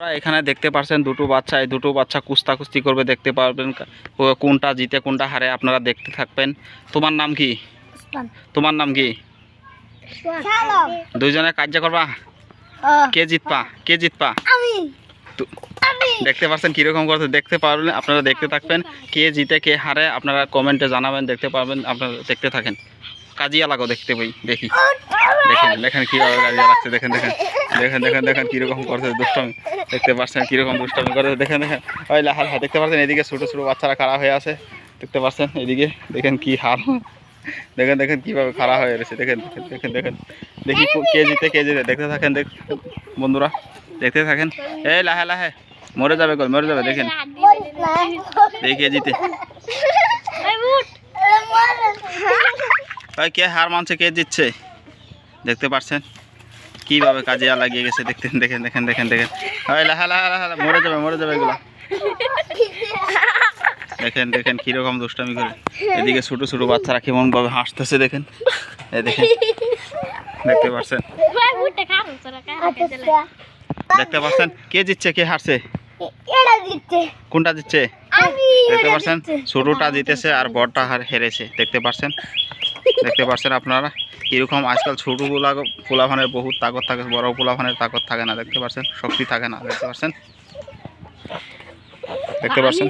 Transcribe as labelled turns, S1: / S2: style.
S1: আপনারা এখানে দেখতে পাচ্ছেন দুটো বাচ্চা এই দুটো বাচ্চা কুস্তা কুস্তি করবে দেখতে পারবেন কোনটা জিতে কোনটা হারে আপনারা দেখতে থাকবেন। তোমার নাম কি? তোমার নাম কি? দুইজনে কার্য করবা? কে জিতপা কে জিতপা দেখতে পাচ্ছেন কীরকম করতে দেখতে পারবেন আপনারা দেখতে থাকবেন। কে জিতে কে হারে আপনারা কমেন্টে জানাবেন দেখতে পারবেন আপনারা দেখতে থাকেন। কাজিয়া লাগো দেখতে বই দেখি। দেখেন দেখেন কীভাবে কাজিয়া লাগছে দেখেন দেখেন। দেখেন দেখেন দেখেন কীরকম করছে দুষ্টমি। দেখতে পাচ্ছেন কীরকম দুষ্টমি করে দেখেন দেখেন। ওই লাহাল হা দেখতে পাচ্ছেন এদিকে ছোটো ছোটো বাচ্চারা খাড়া হয়ে আছে। দেখতে পাচ্ছেন এদিকে দেখেন কি হাল। দেখেন দেখেন কীভাবে খাড়া হয়ে রয়েছে। দেখেন দেখেন দেখেন দেখেন। দেখি কো- জিতে কে জিতে। দেখতে থাকেন দেখ বন্ধুরা দেখতে থাকেন। এই লাহে লাহে। মরে যাবে কল মরে যাবে দেখেন। দেখি জিতে। ভাই কে হার মানছে কে জিতছে। দেখতে পাচ্ছেন। কীভাবে কাজে লাগিয়ে গেছে? দেখতেন, দেখেন দেখেন দেখেন দেখেন। মরে যাবে মরে যাবে এগুলো। দেখেন দেখেন, কীরকম দুষ্টামি করে। এদিকে ছোট ছোট বাচ্চারা কেমন ভাবে হাসতেছে, দেখেন। দেখেন, দেখতে পাচ্ছেন দেখতে পাচ্ছেন কে জিতছে, কে হারছে? কোনটা জিতছে? দেখতে পাচ্ছেন ছোটটা জিতেছে আর বড়টা হার হেরেছে। দেখতে পাচ্ছেন দেখতে পাচ্ছেন আপনারা? এরকম আজকাল ছোটগুলা পোলাভানের বহুত তাকত থাকে, বড় পোলাভানের তাকত থাকে না, দেখতে পাচ্ছেন? শক্তি থাকে না, দেখতে পাচ্ছেন? দেখতে পাচ্ছেন?